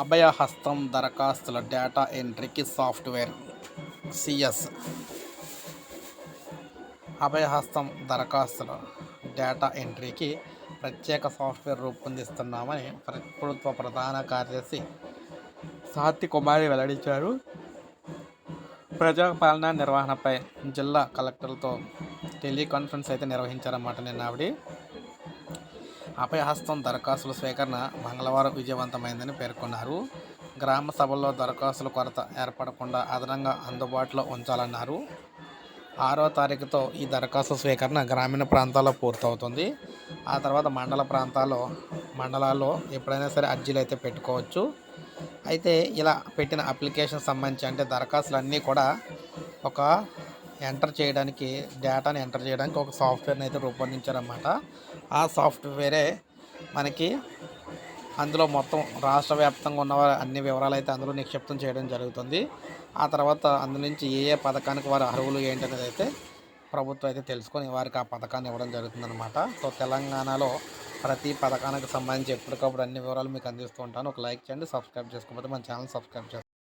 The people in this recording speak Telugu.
అభయహస్తం దరఖాస్తుల డేటా ఎంట్రీకి సాఫ్ట్వేర్ సిఎస్. అభయహస్తం దరఖాస్తుల డేటా ఎంట్రీకి ప్రత్యేక సాఫ్ట్వేర్ రూపొందిస్తున్నామని ప్రభుత్వ ప్రధాన కార్యదర్శి సాత్తి కుమారి వెల్లడించారు. ప్రజాపాలన నిర్వహణపై జిల్లా కలెక్టర్లతో టెలికాన్ఫరెన్స్ అయితే నిర్వహించారన్నమాట నిన్న ఆవిడ. అభయహస్తం దరఖాస్తుల సేకరణ మంగళవారం విజయవంతమైందని పేర్కొన్నారు. గ్రామ సభల్లో దరఖాస్తుల కొరత ఏర్పడకుండా అదనంగా అందుబాటులో ఉంచాలన్నారు. ఆరో తారీఖుతో ఈ దరఖాస్తు స్వీకరణ గ్రామీణ ప్రాంతాల్లో పూర్తవుతుంది. ఆ తర్వాత మండల ప్రాంతాల్లో మండలాల్లో ఎప్పుడైనా సరే అర్జీలు అయితే పెట్టుకోవచ్చు. అయితే ఇలా పెట్టిన అప్లికేషన్ సంబంధించి అంటే దరఖాస్తులన్నీ కూడా ఒక ఎంటర్ చేయడానికి డేటాని ఎంటర్ చేయడానికి ఒక సాఫ్ట్వేర్ని అయితే రూపొందించారన్నమాట. ఆ సాఫ్ట్వేరే మనకి అందులో మొత్తం రాష్ట్ర వ్యాప్తంగా ఉన్న అన్ని వివరాలు అయితే అందులో నిక్షిప్తం చేయడం జరుగుతుంది. ఆ తర్వాత అందు నుంచి ఏ ఏ పథకానికి వారి అర్హులు ఏంటనేది అయితే ప్రభుత్వం అయితే తెలుసుకొని వారికి ఆ పథకాన్ని ఇవ్వడం జరుగుతుందన్నమాట. సో తెలంగాణలో ప్రతి పథకానికి సంబంధించి ఎప్పటికప్పుడు అన్ని వివరాలు మీకు అందిస్తూ ఉంటాను. ఒక లైక్ చేయండి సబ్స్క్రైబ్ చేసుకోకపోతే మన ఛానల్ సబ్స్క్రైబ్ చేసుకోండి